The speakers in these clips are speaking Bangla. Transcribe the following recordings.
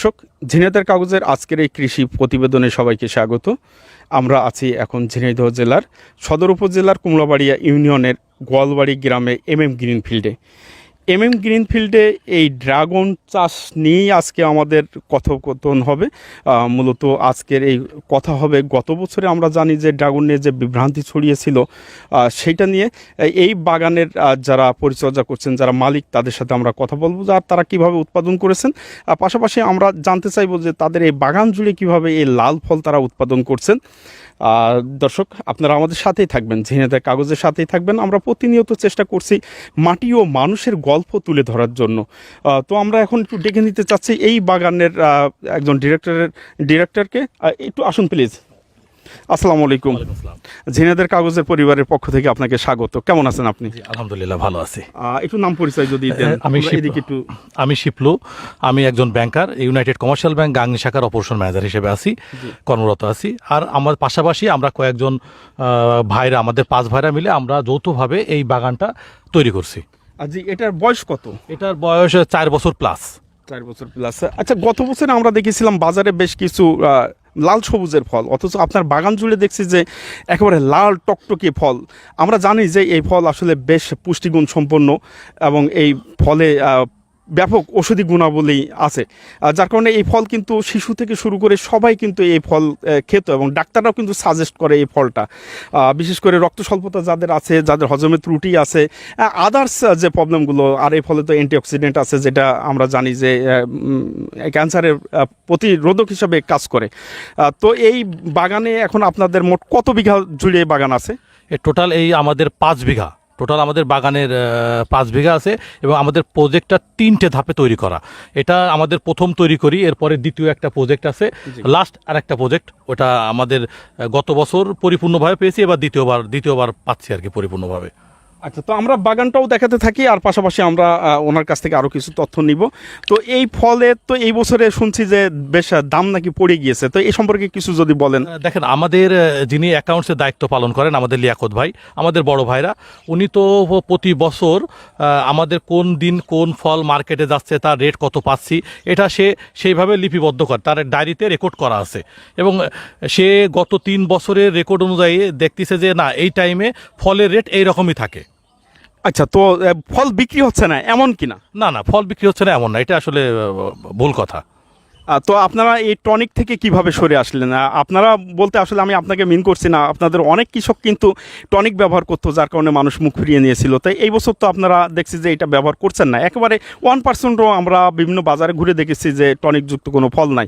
দর্শক, ঝিনাইদহ কাগজের আজকের এই কৃষি প্রতিবেদনে সবাইকে স্বাগত। আমরা আছি এখন ঝিনাইদহ জেলার সদর উপজেলার কুমলাবাড়িয়া ইউনিয়নের গোয়ালবাড়ি গ্রামে এম এম গ্রিনফিল্ডে। এম এম গ্রিনফিল্ডে এই ড্রাগন চাষ নিয়েই আজকে আমাদের কথোপকথন হবে। মূলত আজকের এই কথা হবে। গত বছরে আমরা জানি যে ড্রাগন নিয়ে যে বিভ্রান্তি ছড়িয়েছিল সেটা নিয়ে এই- বাগানের যারা পরিচর্যা করছেন, যারা মালিক, তাদের সাথে আমরা কথা বলব আর তারা কীভাবে উৎপাদন করেছেন। পাশাপাশি আমরা জানতে চাইব যে তাদের এই বাগান জুড়ে কীভাবে এই লাল ফল তারা উৎপাদন করছেন। দর্শক, আপনারা আমাদের সাথেই থাকবেন ঝিনেদের কাগজের সাথেই থাকবেন। আমরা প্রতিনিয়ত চেষ্টা করছি মাটি ও মানুষের গল্প তুলে ধরার জন্য। তো আমরা এখন একটু ডেকে নিতে চাচ্ছি এই বাগানের একজন ডিরেক্টরের ডিরেক্টরকে। একটু আসুন প্লিজ। আসসালামু আলাইকুম। ঝিনেদের কাগজের পরিবারের পক্ষ থেকে আপনাকে স্বাগত। কেমন আছেন আপনি? আলহামদুলিল্লাহ ভালো আছি। একটু নাম পরিচয় যদি দেন আমি একটু আমি শিপলু। আমি একজন banker United Commercial Bank Gangni শাখার অপারেশন ম্যানেজার হিসেবে আছি কর্মরত আছি। আর আমার পাশাপাশি আমরা কয়েকজন ভাইরা আমাদের পাঁচ ভাইরা মিলে আমরা যৌথভাবে এই বাগানটা তৈরি করছি। আর জি এটার বয়স কত? এটার বয়স চার বছর প্লাস চার বছর প্লাস আচ্ছা গত বছরে আমরা দেখেছিলাম বাজারে বেশ কিছু লাল সবুজের ফল অথচ আপনার বাগান জুড়ে দেখছি যে একেবারে লাল টকটকে ফল। আমরা জানি যে এই ফল আসলে বেশ পুষ্টিগুণ সম্পন্ন এবং এই ফলে ব্যাপক ওষুধি গুণাবলী আছে। যার কারণে এই ফল কিন্তু শিশু থেকে শুরু করে সবাই কিন্তু এই ফল খেত এবং ডাক্তাররাও কিন্তু সাজেস্ট করে এই ফলটা। বিশেষ করে রক্ত স্বল্পতা যাদের আছে, যাদের হজমের ত্রুটি আছে আদার্স যে প্রবলেমগুলো আর এই ফলে তো অ্যান্টিঅক্সিডেন্ট আছে যেটা আমরা জানি যে ক্যান্সারের প্রতিরোধক হিসাবে কাজ করে। তো এই বাগানে এখন আপনাদের মোট কত বিঘা জুড়ে বাগান আছে? টোটাল এই আমাদের পাঁচ বিঘা। টোটাল আমাদের বাগানের পাঁচ বিঘা আছে এবং আমাদের প্রজেক্টটা তিনটে ধাপে তৈরি করা। এটা আমাদের প্রথম তৈরি করি এরপরে দ্বিতীয় একটা প্রজেক্ট আছে। লাস্ট আর একটা প্রজেক্ট ওটা আমাদের গত বছর পরিপূর্ণভাবে পেয়েছি এবার দ্বিতীয়বার দ্বিতীয়বার পাচ্ছি আর কি পরিপূর্ণভাবে। আচ্ছা তো আমরা বাগানটাও দেখাতে থাকি, আর পাশাপাশি আমরা ওনার কাছ থেকে আরও কিছু তথ্য নিব। তো এই ফলে তো এই বছরে শুনছি যে বেশ দাম নাকি পড়ে গিয়েছে। তো এই সম্পর্কে কিছু যদি বলেন। দেখেন, আমাদের যিনি অ্যাকাউন্টসের দায়িত্ব পালন করেন, আমাদের লিয়াকত ভাই, আমাদের বড় ভাইরা, উনি তো প্রতি বছর আমাদের কোন দিন কোন ফল মার্কেটে যাচ্ছে, তার রেট কত পাচ্ছি, এটা সে সেইভাবে লিপিবদ্ধ করে, তার ডায়েরিতে রেকর্ড করা আছে। এবং সে গত তিন বছরের রেকর্ড অনুযায়ী দেখতেছে যে, না, এই টাইমে ফলের রেট এই রকমই থাকে। আচ্ছা তো ফল বিক্রি হচ্ছে না, এমন কি না না, ফল বিক্রি হচ্ছে না, এমন না। এটা আসলে ভুল কথা। তো আপনারা এই টনিক থেকে কীভাবে সরে আসলেন? আপনারা বলতে আসলে আমি আপনাকে মিন করছি না। আপনাদের অনেক কৃষক কিন্তু টনিক ব্যবহার করতো, যার কারণে মানুষ মুখ ফিরিয়ে নিয়েছিল। তাই এই বছর তো আপনারা দেখছি যে এটা ব্যবহার করছেন না। একেবারে ওয়ান পার্সেন্টও আমরা বিভিন্ন বাজারে ঘুরে দেখেছি যে টনিকযুক্ত কোনো ফল নাই।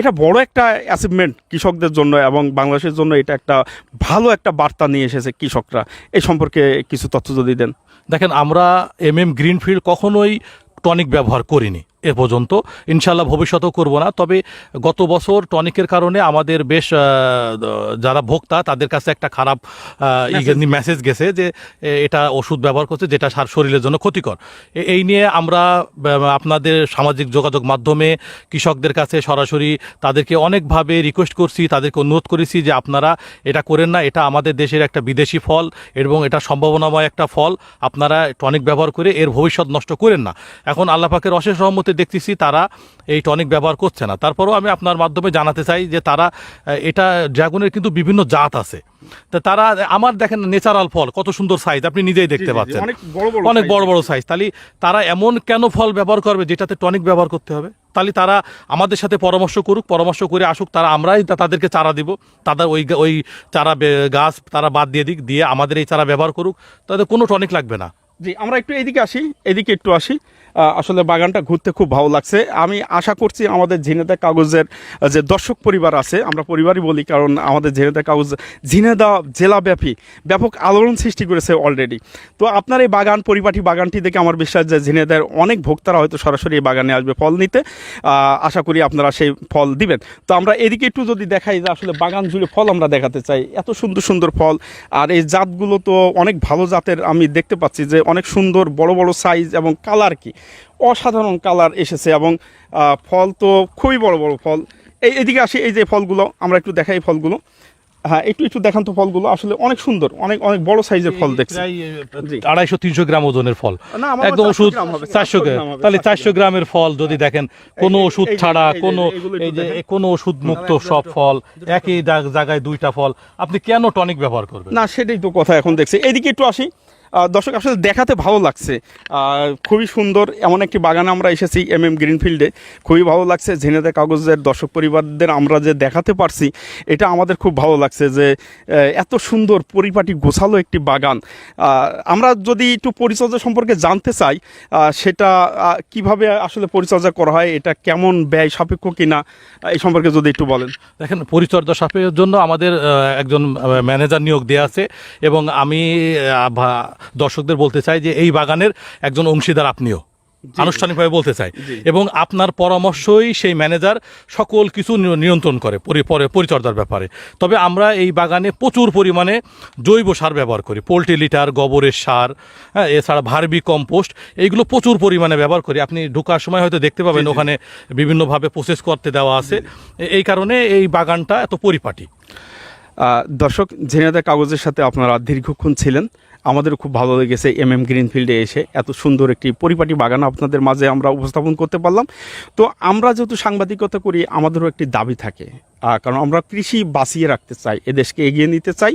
এটা বড় একটা অ্যাচিভমেন্ট কৃষকদের জন্য এবং বাংলাদেশের জন্য এটা একটা ভালো একটা বার্তা নিয়ে এসেছে কৃষকরা। এই সম্পর্কে কিছু তথ্য যদি দেন। দেখেন, আমরা এম এম গ্রিনফিল্ড কখনোই টনিক ব্যবহার করিনি। এ পর্যন্ত। ইনশাল্লাহ ভবিষ্যতেও করব না। তবে গত বছর টনিকের কারণে আমাদের বেশ যারা ভোক্তা তাদের কাছে একটা খারাপ মেসেজ গেছে যে এটা ওষুধ ব্যবহার করছে যেটা সার শরীরের জন্য ক্ষতিকর। এই নিয়ে আমরা আপনাদের সামাজিক যোগাযোগ মাধ্যমে কৃষকদের কাছে সরাসরি তাদেরকে অনেকভাবে রিকোয়েস্ট করছি তাদেরকে অনুরোধ করেছি যে আপনারা এটা করেন না। এটা আমাদের দেশের একটা বিদেশি ফল এবং এটা সম্ভাবনাময় একটা ফল। আপনারা টনিক ব্যবহার করে এর ভবিষ্যৎ নষ্ট করেন না। এখন আল্লাহ পাকের অশেষ রহমতে দেখতেছি তারা এই টনিক ব্যবহার করছে না। তারপরেও আমি আপনার মাধ্যমে জানাতে চাই যে তারা এটা ড্রাগনের কিন্তু বিভিন্ন জাত আছে। তা তারা আমার দেখেন ন্যাচারাল ফল কত সুন্দর সাইজ আপনি নিজেই দেখতে পাচ্ছেন। অনেক বড় বড় সাইজ তাহলে তারা এমন কেন ফল ব্যবহার করবে যেটাতে টনিক ব্যবহার করতে হবে? তাহলে তারা আমাদের সাথে পরামর্শ করুক পরামর্শ করে আসুক তারা আমরাই তাদেরকে চারা দিব। তাদের ওই ওই চারা গাছ তারা বাদ দিয়ে দিক দিয়ে আমাদের এই চারা ব্যবহার করুক। তাদের কোনো টনিক লাগবে না। জি, আমরা একটু এদিকে আসি, এদিকে একটু আসি। আসলে বাগানটা ঘুরতে খুব ভালো লাগছে। আমি আশা করছি আমাদের ঝিনেদা কাগজের যে দর্শক পরিবার আছে, আমরা পরিবারই বলি, কারণ আমাদের ঝিনেদা কাগজ ঝিনেদা জেলাব্যাপী, ব্যাপক আলোড়ন সৃষ্টি করেছে অলরেডি তো আপনার এই বাগান, পরিপাটি বাগানটি দেখে আমার বিশ্বাস যে ঝিনেদার অনেক ভোক্তারা হয়তো সরাসরি এই বাগানে আসবে ফল নিতে। আশা করি আপনারা সেই ফল দিবেন। তো আমরা এদিকে একটু যদি দেখাই যে আসলে বাগান জুড়ে ফল আমরা দেখাতে চাই। এত সুন্দর সুন্দর ফল, আর এই জাতগুলো তো অনেক ভালো জাতের আমি দেখতে পাচ্ছি যে অনেক সুন্দর বড় বড় সাইজ এবং কালার কি? অসাধারণ কালার এসেছে এবং ফল তো খুবই বড় বড় ফল। এই এদিকে আসি এই যে ফলগুলো আমরা একটু দেখাই ফলগুলো। হ্যাঁ একটু একটু দেখান তো ফলগুলো আসলে অনেক সুন্দর অনেক অনেক বড় সাইজের ফল দেখছি। আড়াইশো তিনশো গ্রাম ওজনের ফল। একদম ওষুধ চারশো গ্রাম তাহলে চারশো গ্রামের ফল যদি দেখেন কোনো ওষুধ ছাড়া কোনো এই যে কোনো ওষুধ মুক্ত সব ফল একই জায়গায় দুইটা ফল আপনি কেন টনিক ব্যবহার করবেন? না সেটাই তো কথা এখন দেখছি। এইদিকে একটু আসি। দর্শক আসলে দেখাতে ভালো লাগছে। খুবই সুন্দর এমন একটি বাগানে আমরা এসেছি এম এম গ্রিনফিল্ডে। খুবই ভালো লাগছে ঝিনেদে কাগজের দর্শক পরিবারদের আমরা যে দেখাতে পারছি, এটা আমাদের খুব ভালো লাগছে যে এত সুন্দর পরিপাটি গোছালো একটি বাগান। আমরা যদি একটু পরিচর্যা সম্পর্কে জানতে চাই সেটা কীভাবে আসলে পরিচর্যা করা হয়, এটা কেমন ব্যয় সাপেক্ষ কিনা, এই সম্পর্কে যদি একটু বলেন। দেখেন, পরিচর্যা সাপের জন্য আমাদের একজন ম্যানেজার নিয়োগ দেওয়া আছে এবং আমি দর্শকদের বলতে চাই যে এই বাগানের একজন অংশীদার আপনিও। আনুষ্ঠানিকভাবে বলতে চাই। এবং আপনার পরামর্শই সেই ম্যানেজার সকল কিছু নিয়ন্ত্রণ করে পরে- পরিচর্যার ব্যাপারে। তবে আমরা এই বাগানে প্রচুর পরিমাণে জৈব সার ব্যবহার করি। পোলট্রি লিটার গোবরের সার হ্যাঁ এছাড়া ভার্মি কম্পোস্ট এইগুলো প্রচুর পরিমাণে ব্যবহার করি। আপনি ঢোকার সময় হয়তো দেখতে পাবেন ওখানে বিভিন্নভাবে প্রসেস করতে দেওয়া আছে। এই কারণে এই বাগানটা এত পরিপাটি। দর্শক, ঝিনাইদহ কাগজের সাথে আপনারা দীর্ঘক্ষণ ছিলেন। আমাদের খুব ভালো লেগেছে এম এম গ্রিনফিল্ডে এসে। এত সুন্দর একটি পরিপাটি বাগান আপনাদের মাঝে আমরা উপস্থাপন করতে পারলাম। তো আমরা যেহেতু সাংবাদিকতা করি, আমাদেরও একটি দাবি থাকে। কারণ আমরা কৃষি বাঁচিয়ে রাখতে চাই এ দেশকে এগিয়ে নিতে চাই।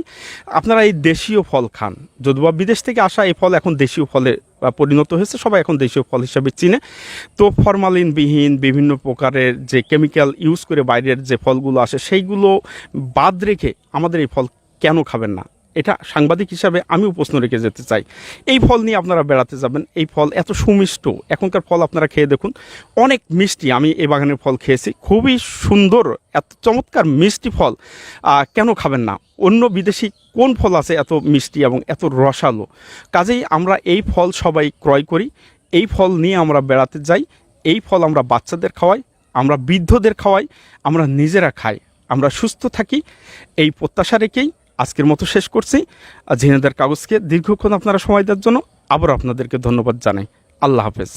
আপনারা এই দেশীয় ফল খান। যদিও বিদেশ থেকে আসা এই ফল এখন দেশীয় ফলে পরিণত হয়েছে, সবাই এখন দেশীয় ফল হিসাবে চিনে। তো ফরমালিনবিহীন বিভিন্ন প্রকারের যে কেমিক্যাল ইউজ করে বাইরের যে ফলগুলো আসে, সেইগুলো বাদ রেখে আমাদের এই ফল কেন খাবেন না? এটা সাংবাদিক হিসাবে আমিও প্রশ্ন রেখে যেতে চাই। এই ফল নিয়ে আপনারা বেড়াতে যাবেন, এই ফল এত সুমিষ্ট, এখনকার ফল আপনারা খেয়ে দেখুন, অনেক মিষ্টি, আমি এই বাগানের ফল খেয়েছি, খুবই সুন্দর, এত চমৎকার মিষ্টি ফল কেন খাবেন না? অন্য বিদেশি কোন ফল আছে এত মিষ্টি এবং এত রসালো? কাজেই আমরা এই ফল সবাই ক্রয় করি, এই ফল নিয়ে আমরা বেড়াতে যাই, এই ফল আমরা বাচ্চাদের খাওয়াই, আমরা বৃদ্ধদের খাওয়াই, আমরা নিজেরা খাই, আমরা সুস্থ থাকি, এই প্রত্যাশা রেখেই আজকের মতো শেষ করছি। ঝিনেদার কাগজকে দীর্ঘক্ষণ আপনারা সময় দেওয়ার জন্য আবার আপনাদেরকে ধন্যবাদ জানাই। আল্লাহ হাফেজ।